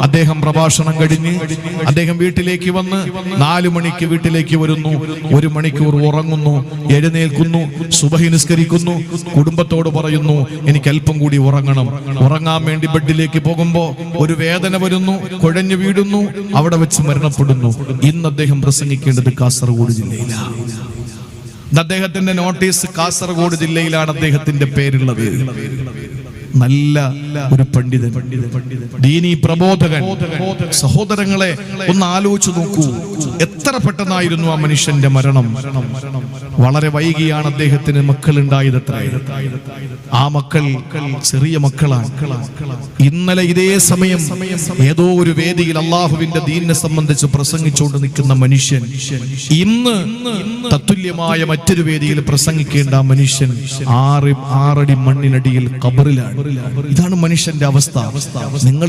അദ്ദേഹം പ്രഭാഷണം കഴിഞ്ഞ് അദ്ദേഹം വീട്ടിലേക്ക് വന്ന് നാലു മണിക്ക് വീട്ടിലേക്ക് വരുന്നു. ഒരു മണിക്കൂർ ഉറങ്ങുന്നു എഴുന്നേൽക്കുന്നു സുബഹി നിസ്കരിക്കുന്നു കുടുംബത്തോട് പറയുന്നു എനിക്ക് അല്പം കൂടി ഉറങ്ങണം. ഉറങ്ങാൻ വേണ്ടി ബെഡിലേക്ക് പോകുമ്പോ ഒരു വേദന വരുന്നു കുഴഞ്ഞു വീടുന്നു അവിടെ വെച്ച് മരണപ്പെടുന്നു. ഇന്ന് അദ്ദേഹം പ്രസംഗിക്കേണ്ടത് കാസർഗോഡ് ജില്ലയിലാണ്. അദ്ദേഹത്തിന്റെ നോട്ടീസ് കാസർഗോഡ് ജില്ലയിലാണ് അദ്ദേഹത്തിന്റെ പേരുള്ളത്. നല്ല ഒരു പണ്ഡിതൻ. ദീനി പ്രബോധകൻ. സഹോദരങ്ങളെ ഒന്ന് ആലോചിച്ചു നോക്കൂ. എത്ര പെട്ടെന്നായിരുന്നു ആ മനുഷ്യന്റെ മരണം? വളരെ വൈകിയാണ് അദ്ദേഹത്തിന് മക്കൾ ഉണ്ടായത് ആ മക്കൾ ചെറിയ മക്കളാണ്. ഇന്നലെ ഇതേ സമയം ഏതോ ഒരു വേദിയിൽ അള്ളാഹുവിന്റെ ദീനിനെ സംബന്ധിച്ച് പ്രസംഗിച്ചുകൊണ്ട് നിൽക്കുന്ന മനുഷ്യൻ ഇന്ന് തത്തുല്യമായ മറ്റൊരു വേദിയിൽ പ്രസംഗിക്കേണ്ട മനുഷ്യൻ ആറ് ആറടി മണ്ണിനടിയിൽ കബറിലാണ്. ഇതാണ് മനുഷ്യന്റെ അവസ്ഥ. നിങ്ങൾ